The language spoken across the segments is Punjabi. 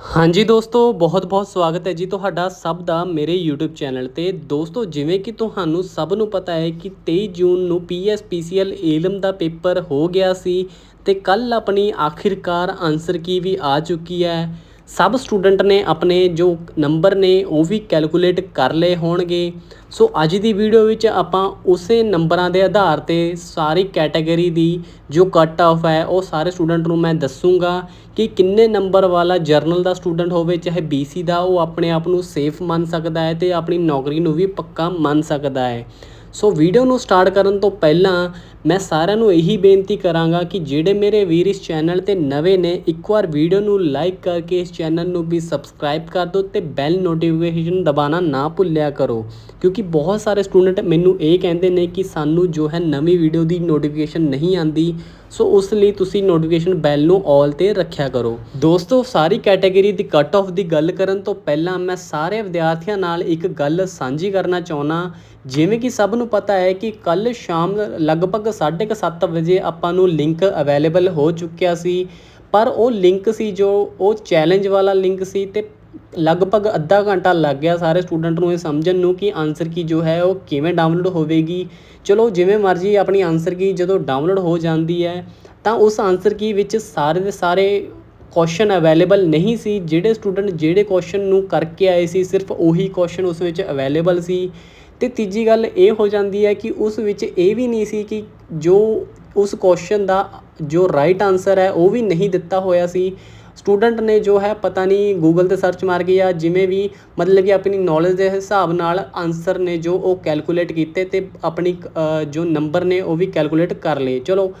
ਹਾਂਜੀ ਦੋਸਤੋ ਬਹੁਤ-ਬਹੁਤ ਸਵਾਗਤ ਹੈ ਜੀ ਤੁਹਾਡਾ ਸਭ ਦਾ ਮੇਰੇ YouTube ਚੈਨਲ ਤੇ। ਦੋਸਤੋ, ਜਿਵੇਂ ਕਿ ਤੁਹਾਨੂੰ ਸਭ ਨੂੰ ਪਤਾ ਹੈ ਕਿ 23 ਜੂਨ ਨੂੰ PSPCL ਏਲਮ ਦਾ ਪੇਪਰ ਹੋ ਗਿਆ ਸੀ ਤੇ ਕੱਲ ਆਪਣੀ ਆਖਿਰਕਾਰ ਆਨਸਰ ਕੀ ਵੀ ਆ ਚੁੱਕੀ ਹੈ। ਸਭ ਸਟੂਡੈਂਟ ਨੇ ਆਪਣੇ ਜੋ ਨੰਬਰ ਨੇ ਉਹ ਵੀ ਕੈਲਕੂਲੇਟ ਕਰ ਲਏ ਹੋਣਗੇ। ਸੋ ਅੱਜ ਦੀ ਵੀਡੀਓ ਵਿੱਚ ਆਪਾਂ ਉਸੇ ਨੰਬਰਾਂ ਦੇ ਆਧਾਰ ਤੇ ਸਾਰੀ ਕੈਟਾਗਰੀ ਦੀ ਜੋ ਕੱਟ ਆਫ ਹੈ, ਉਹ ਸਾਰੇ ਸਟੂਡੈਂਟ ਨੂੰ ਮੈਂ ਦੱਸੂਗਾ ਕਿ ਕਿੰਨੇ ਨੰਬਰ ਵਾਲਾ ਜਰਨਲ ਦਾ ਸਟੂਡੈਂਟ ਹੋਵੇ, ਚਾਹੇ BC ਦਾ, ਉਹ ਆਪਣੇ ਆਪ ਨੂੰ ਸੇਫ ਮੰਨ ਸਕਦਾ ਹੈ ਤੇ ਆਪਣੀ ਨੌਕਰੀ ਨੂੰ ਵੀ ਪੱਕਾ ਮੰਨ ਸਕਦਾ ਹੈ। ਸੋ ਵੀਡੀਓ ਨੂੰ ਸਟਾਰਟ ਕਰਨ ਤੋਂ ਪਹਿਲਾਂ ਮੈਂ ਸਾਰਿਆਂ ਨੂੰ ਇਹੀ ਬੇਨਤੀ ਕਰਾਂਗਾ ਕਿ ਜਿਹੜੇ ਮੇਰੇ ਵੀਰ ਇਸ ਚੈਨਲ ਤੇ ਨਵੇਂ ਨੇ, ਇੱਕ ਵਾਰ ਵੀਡੀਓ ਨੂੰ ਲਾਈਕ ਕਰਕੇ ਇਸ ਚੈਨਲ ਨੂੰ ਵੀ ਸਬਸਕ੍ਰਾਈਬ ਕਰ ਦਿਓ ਤੇ ਬੈਲ ਨੋਟੀਫਿਕੇਸ਼ਨ ਦਬਾਣਾ ਨਾ ਭੁੱਲਿਆ ਕਰੋ। ਕਿਉਂਕਿ ਬਹੁਤ ਸਾਰੇ ਸਟੂਡੈਂਟ ਮੈਨੂੰ ਇਹ ਕਹਿੰਦੇ ਨੇ ਕਿ ਸਾਨੂੰ ਜੋ ਹੈ ਨਵੀਂ ਵੀਡੀਓ ਦੀ ਨੋਟੀਫਿਕੇਸ਼ਨ ਨਹੀਂ ਆਂਦੀ ਸੋ ਉਸ ਲਈ ਤੁਸੀਂ ਨੋਟੀਫਿਕੇਸ਼ਨ ਬੈਲ ਨੂੰ ਆਲ ਤੇ ਰੱਖਿਆ ਕਰੋ। ਦੋਸਤੋ, ਸਾਰੀ ਕੈਟਾਗਰੀ ਦੀ ਕੱਟ ਆਫ ਦੀ ਗੱਲ ਕਰਨ ਤੋਂ ਪਹਿਲਾਂ ਮੈਂ ਸਾਰੇ ਵਿਦਿਆਰਥੀਆਂ ਨਾਲ ਇੱਕ ਗੱਲ ਸਾਂਝੀ ਕਰਨਾ ਚਾਹੁੰਦਾ। ਜਿਵੇਂ ਕਿ ਸਭ ਨੂੰ ਪਤਾ ਹੈ ਕਿ ਕੱਲ ਸ਼ਾਮ ਲਗਭਗ 7:30 ਵਜੇ ਆਪਾਂ ਨੂੰ ਲਿੰਕ ਅਵੇਲੇਬਲ ਹੋ ਚੁੱਕਿਆ ਸੀ। ਪਰ ਉਹ ਲਿੰਕ ਸੀ ਜੋ, ਉਹ ਚੈਲੰਜ ਵਾਲਾ ਲਿੰਕ ਸੀ ਤੇ ਲਗਭਗ ਅੱਧਾ ਘੰਟਾ ਲੱਗ ਗਿਆ ਸਾਰੇ ਸਟੂਡੈਂਟ ਨੂੰ ਇਹ ਸਮਝਣ ਨੂੰ ਕਿ ਆਨਸਰ ਕੀ ਜੋ ਹੈ ਉਹ ਕਿਵੇਂ ਡਾਊਨਲੋਡ ਹੋਵੇਗੀ। ਚਲੋ ਜਿਵੇਂ ਮਰਜ਼ੀ ਆਪਣੀ ਆਨਸਰ ਕੀ ਜਦੋਂ ਡਾਊਨਲੋਡ ਹੋ ਜਾਂਦੀ ਹੈ, ਤਾਂ ਉਸ ਆਨਸਰ ਕੀ ਵਿੱਚ ਸਾਰੇ ਦੇ ਸਾਰੇ ਕੁਐਸਚਨ ਅਵੇਲੇਬਲ ਨਹੀਂ ਸੀ। ਜਿਹੜੇ ਸਟੂਡੈਂਟ ਜਿਹੜੇ ਕੁਐਸਚਨ ਨੂੰ ਕਰਕੇ ਆਏ ਸੀ, ਸਿਰਫ ਉਹੀ ਕੁਐਸਚਨ ਉਸ ਵਿੱਚ ਅਵੇਲੇਬਲ ਸੀ। ਤੇ ਤੀਜੀ ਗੱਲ ਇਹ ਹੋ ਜਾਂਦੀ ਹੈ ਕਿ ਉਸ ਵਿੱਚ ਇਹ ਵੀ ਨਹੀਂ ਸੀ ਕਿ ਜੋ ਉਸ ਕੁਐਸਚਨ ਦਾ ਜੋ ਰਾਈਟ ਆਨਸਰ ਹੈ, ਉਹ ਵੀ ਨਹੀਂ ਦਿੱਤਾ ਹੋਇਆ ਸੀ। ਸਟੂਡੈਂਟ ਨੇ ਜੋ ਹੈ ਪਤਾ ਨਹੀਂ ਗੂਗਲ ਤੇ ਸਰਚ ਮਾਰ ਕੇ ਜਾਂ ਜਿਵੇਂ ਵੀ ਮਤਲਬ ਕਿ ਆਪਣੀ ਨੌਲੇਜ ਦੇ ਹਿਸਾਬ ਨਾਲ ਆਨਸਰ ਨੇ ਜੋ ਉਹ ਕੈਲਕੂਲੇਟ ਕੀਤੇ ਅਤੇ ਆਪਣੀ ਜੋ ਨੰਬਰ ਨੇ ਉਹ ਵੀ ਕੈਲਕੂਲੇਟ ਕਰ ਲਏ। ਚਲੋ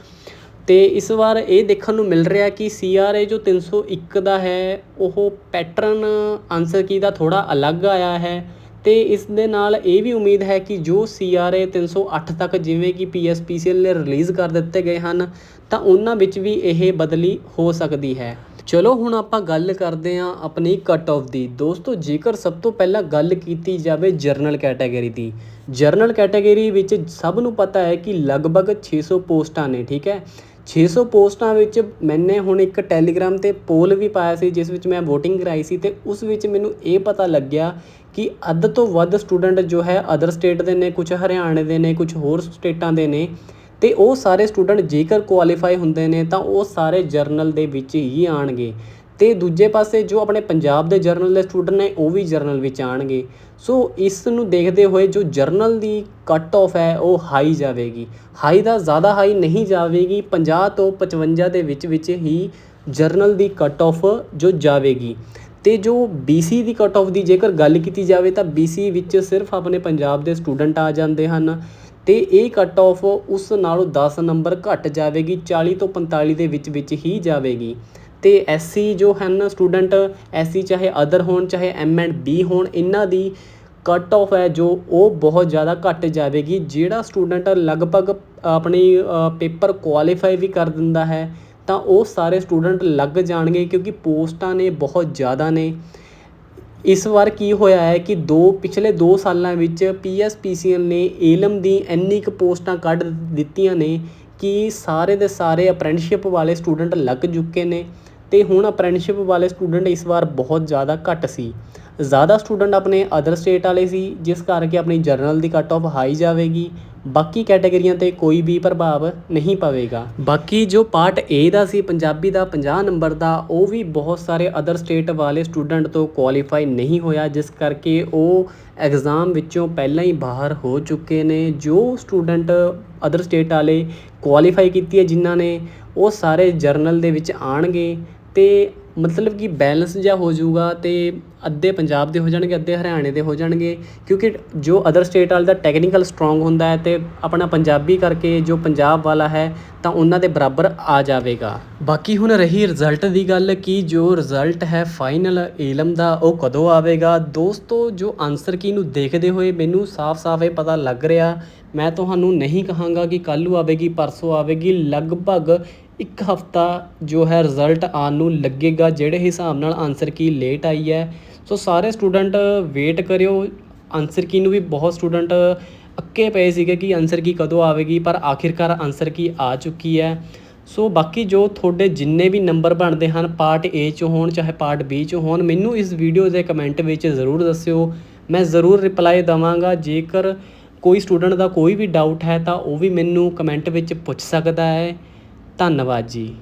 ਅਤੇ ਇਸ ਵਾਰ ਇਹ ਦੇਖਣ ਨੂੰ ਮਿਲ ਰਿਹਾ ਕਿ ਸੀ ਆਰ ਏ ਜੋ 301 ਦਾ ਹੈ, ਉਹ ਪੈਟਰਨ ਆਨਸਰ ਕੀ ਦਾ ਥੋੜ੍ਹਾ ਅਲੱਗ ਆਇਆ ਹੈ ਅਤੇ ਇਸ ਦੇ ਨਾਲ ਇਹ ਵੀ ਉਮੀਦ ਹੈ ਕਿ ਜੋ ਸੀ ਆਰ ਏ ਤਿੰਨ ਸੌ ਅੱਠ ਤੱਕ ਜਿਵੇਂ ਕਿ P S P C PSPCL ਨੇ ਰਿਲੀਜ਼ ਕਰ ਦਿੱਤੇ ਗਏ ਹਨ, ਤਾਂ ਉਹਨਾਂ ਵਿੱਚ ਵੀ ਇਹ ਬਦਲੀ ਹੋ ਸਕਦੀ ਹੈ। ਚਲੋ ਹੁਣ ਆਪਾਂ ਗੱਲ ਕਰਦੇ ਹਾਂ ਆਪਣੀ ਕੱਟ ਆਫ ਦੀ। ਦੋਸਤੋ, ਜੇਕਰ ਸਭ ਤੋਂ ਪਹਿਲਾਂ ਗੱਲ ਕੀਤੀ ਜਾਵੇ ਜਰਨਲ ਕੈਟਾਗਰੀ ਦੀ ਜਰਨਲ ਕੈਟਾਗਰੀ ਵਿੱਚ ਸਭ ਨੂੰ ਪਤਾ ਹੈ ਕਿ ਲਗਭਗ 600 ਪੋਸਟਾਂ ਨੇ, ਠੀਕ ਹੈ? 600 ਪੋਸਟਾਂ ਵਿੱਚ ਮੈਨੇ ਹੁਣ ਇੱਕ ਟੈਲੀਗ੍ਰਾਮ ਤੇ ਪੋਲ ਵੀ ਪਾਇਆ ਸੀ, ਜਿਸ ਵਿੱਚ ਮੈਂ VOTING ਕਰਾਈ ਸੀ ਤੇ ਉਸ ਵਿੱਚ ਮੈਨੂੰ ਇਹ ਪਤਾ ਲੱਗਿਆ ਕਿ ਅੱਧ ਤੋਂ ਵੱਧ ਸਟੂਡੈਂਟ ਜੋ ਹੈ ਅਦਰ ਸਟੇਟ ਦੇ ਨੇ ਕੁਝ ਹਰਿਆਣੇ ਦੇ ਨੇ ਕੁਝ ਹੋਰ ਸਟੇਟਾਂ ਦੇ ਨੇ ਤੇ ਉਹ ਸਾਰੇ ਸਟੂਡੈਂਟ ਜੇਕਰ ਕੁਆਲੀਫਾਈ ਹੁੰਦੇ ਨੇ ਤਾਂ ਉਹ ਸਾਰੇ ਜਰਨਲ ਦੇ ਵਿੱਚ ਹੀ ਆਣਗੇ ਤੇ ਦੂਜੇ ਪਾਸੇ ਜੋ ਆਪਣੇ ਪੰਜਾਬ ਦੇ ਜਰਨਲ ਦੇ ਸਟੂਡੈਂਟ ਨੇ, ਉਹ ਵੀ ਜਰਨਲ ਵਿੱਚ ਆਣਗੇ ਸੋ ਇਸ ਨੂੰ ਦੇਖਦੇ ਹੋਏ ਜੋ ਜਰਨਲ ਦੀ ਕੱਟ ਆਫ ਹੈ, ਉਹ ਹਾਈ ਜਾਵੇਗੀ। ਹਾਈ ਦਾ ਜ਼ਿਆਦਾ ਹਾਈ ਨਹੀਂ ਜਾਵੇਗੀ 50 ਤੋਂ 55 ਦੇ ਵਿੱਚ ਵਿੱਚ ਹੀ ਜਰਨਲ ਦੀ ਕੱਟ ਆਫ ਜੋ ਜਾਵੇਗੀ। ਤੇ ਜੋ BC ਦੀ ਕੱਟ ਆਫ ਦੀ ਜੇਕਰ ਗੱਲ ਕੀਤੀ ਜਾਵੇ ਤਾਂ BC ਵਿੱਚ ਸਿਰਫ ਆਪਣੇ ਪੰਜਾਬ ਦੇ ਸਟੂਡੈਂਟ ਆ ਜਾਂਦੇ ਹਨ। ਤੇ ਇਹ ਕੱਟ ਆਫ ਉਸ ਨਾਲੋਂ ਦਸ ਨੰਬਰ ਘੱਟ ਜਾਵੇਗੀ 40 ਤੋਂ 45 ਦੇ ਵਿੱਚ ਵਿੱਚ ਹੀ ਜਾਵੇਗੀ। ਤੇ ਐਸਸੀ ਜੋ ਹਨ ਸਟੂਡੈਂਟ ਐਸਸੀ ਚਾਹੇ ਅਦਰ ਹੋਣ, ਚਾਹੇ ਐਮ ਐਂਡ ਬੀ ਹੋਣ, ਇਹਨਾਂ ਦੀ ਕੱਟ ਆਫ ਹੈ ਜੋ ਉਹ ਬਹੁਤ ਜ਼ਿਆਦਾ ਘੱਟ ਜਾਵੇਗੀ, ਜਿਹੜਾ ਸਟੂਡੈਂਟ ਲਗਭਗ ਆਪਣੀ ਪੇਪਰ ਕੁਆਲੀਫਾਈ ਵੀ ਕਰ ਦਿੰਦਾ ਹੈ, ਤਾਂ ਉਹ ਸਾਰੇ ਸਟੂਡੈਂਟ ਲੱਗ ਜਾਣਗੇ ਕਿਉਂਕਿ ਪੋਸਟਾਂ ਨੇ ਬਹੁਤ ਜ਼ਿਆਦਾ ਨੇ। ਇਸ ਵਾਰ ਕੀ ਹੋਇਆ ਹੈ ਕਿ ਦੋ, ਪਿਛਲੇ 2 ਸਾਲਾਂ ਵਿੱਚ PSPCL ਨੇ ਏਲਮ ਦੀ ਇੰਨੀ ਕੁ ਪੋਸਟਾਂ ਕੱਢ ਦਿੱਤੀਆਂ ਨੇ ਕਿ ਸਾਰੇ ਦੇ ਸਾਰੇ ਅਪ੍ਰੈਂਟਿਸਸ਼ਿਪ ਵਾਲੇ ਸਟੂਡੈਂਟ ਲੱਗ ਚੁੱਕੇ ਨੇ ਤੇ ਹੁਣ ਅਪ੍ਰੈਂਟਿਸਸ਼ਿਪ ਵਾਲੇ ਸਟੂਡੈਂਟ ਇਸ ਵਾਰ ਬਹੁਤ ਜ਼ਿਆਦਾ ਘੱਟ ਸੀ। ਜ਼ਿਆਦਾ ਸਟੂਡੈਂਟ ਆਪਣੇ ਅਦਰ ਸਟੇਟ ਵਾਲੇ ਸੀ, ਜਿਸ ਕਰਕੇ ਆਪਣੀ ਜਰਨਲ ਦੀ ਕੱਟ ਆਫ ਹਾਈ ਜਾਵੇਗੀ। ਬਾਕੀ ਕੈਟਾਗਰੀਆਂ ਤੇ ਕੋਈ ਵੀ ਪ੍ਰਭਾਵ ਨਹੀਂ ਪਵੇਗਾ। ਬਾਕੀ ਜੋ ਪਾਰਟ ਏ ਦਾ ਸੀ, ਪੰਜਾਬੀ ਦਾ 50 ਨੰਬਰ ਦਾ, ਉਹ ਵੀ ਬਹੁਤ ਸਾਰੇ ਅਦਰ ਸਟੇਟ ਵਾਲੇ ਸਟੂਡੈਂਟ ਤੋਂ ਕੁਆਲੀਫਾਈ ਨਹੀਂ ਹੋਇਆ, ਜਿਸ ਕਰਕੇ ਉਹ ਐਗਜ਼ਾਮ ਵਿੱਚੋਂ ਪਹਿਲਾਂ ਹੀ ਬਾਹਰ ਹੋ ਚੁੱਕੇ ਨੇ। ਜੋ ਸਟੂਡੈਂਟ ਅਦਰ ਸਟੇਟ ਵਾਲੇ ਕੁਆਲੀਫਾਈ ਕੀਤੀ ਹੈ, ਜਿਨ੍ਹਾਂ ਨੇ, ਉਹ ਸਾਰੇ ਜਰਨਲ ਦੇ ਵਿੱਚ ਆਉਣਗੇ। ਅਤੇ ਮਤਲਬ ਕਿ ਬੈਲੈਂਸ ਜਿਹਾ ਹੋ ਜਾਊਗਾ ਅਤੇ ਅੱਧੇ ਪੰਜਾਬ ਦੇ ਹੋ ਜਾਣਗੇ, ਅੱਧੇ ਹਰਿਆਣੇ ਦੇ ਹੋ ਜਾਣਗੇ, ਕਿਉਂਕਿ ਜੋ ਅਦਰ ਸਟੇਟ ਵਾਲੇ ਦਾ ਟੈਕਨੀਕਲ ਸਟਰੋਂਗ ਹੁੰਦਾ ਹੈ ਅਤੇ ਆਪਣਾ ਪੰਜਾਬੀ ਕਰਕੇ ਜੋ ਪੰਜਾਬ ਵਾਲਾ ਹੈ ਤਾਂ ਉਹਨਾਂ ਦੇ ਬਰਾਬਰ ਆ ਜਾਵੇਗਾ। ਬਾਕੀ ਹੁਣ ਰਹੀ ਰਿਜ਼ਲਟ ਦੀ ਗੱਲ ਕਿ ਜੋ ਰਿਜ਼ਲਟ ਹੈ ਫਾਈਨਲ ਏਲਮ ਦਾ ਉਹ ਕਦੋਂ ਆਵੇਗਾ? ਦੋਸਤੋ, ਜੋ ਆਨਸਰ ਕੀ ਨੂੰ ਦੇਖਦੇ ਹੋਏ ਮੈਨੂੰ ਸਾਫ਼-ਸਾਫ਼ ਇਹ ਪਤਾ ਲੱਗ ਰਿਹਾ, ਮੈਂ ਤੁਹਾਨੂੰ ਨਹੀਂ ਕਹਾਂਗਾ ਕਿ ਕੱਲ੍ਹ ਨੂੰ ਆਵੇਗੀ, ਪਰਸੋਂ ਆਵੇਗੀ, ਲਗਭਗ ਇੱਕ ਹਫਤਾ ਜੋ ਹੈ ਰਿਜ਼ਲਟ ਆਉਣ ਨੂੰ ਲੱਗੇਗਾ, ਜਿਹੜੇ ਹਿਸਾਬ ਨਾਲ ਆਨਸਰ ਕੀ ਲੇਟ ਆਈ ਹੈ। ਸੋ ਸਾਰੇ ਸਟੂਡੈਂਟ ਵੇਟ ਕਰਿਓ। ਆਨਸਰ ਕੀ ਨੂੰ ਵੀ ਬਹੁਤ ਸਟੂਡੈਂਟ ਅੱਕੇ ਪਏ ਸੀਗੇ ਕਿ ਆਨਸਰ ਕੀ ਕਦੋਂ ਆਵੇਗੀ, ਪਰ ਆਖਿਰਕਾਰ ਆਨਸਰ ਕੀ ਆ ਚੁੱਕੀ ਹੈ। ਸੋ ਬਾਕੀ ਜੋ ਤੁਹਾਡੇ ਜਿੰਨੇ ਵੀ ਨੰਬਰ ਬਣਦੇ ਹਨ ਪਾਰਟ A 'ਚ ਹੋਣ, ਚਾਹੇ ਪਾਰਟ B 'ਚ ਹੋਣ, ਮੈਨੂੰ ਇਸ ਵੀਡੀਓ ਦੇ ਕਮੈਂਟ ਵਿੱਚ ਜ਼ਰੂਰ ਦੱਸਿਓ। ਮੈਂ ਜ਼ਰੂਰ ਰਿਪਲਾਈ ਦਵਾਂਗਾ। ਜੇਕਰ ਕੋਈ ਸਟੂਡੈਂਟ ਦਾ ਕੋਈ ਵੀ ਡਾਊਟ ਹੈ, ਤਾਂ ਉਹ ਵੀ ਮੈਨੂੰ ਕਮੈਂਟ ਵਿੱਚ ਪੁੱਛ ਸਕਦਾ ਹੈ। ਧੰਨਵਾਦ ਜੀ।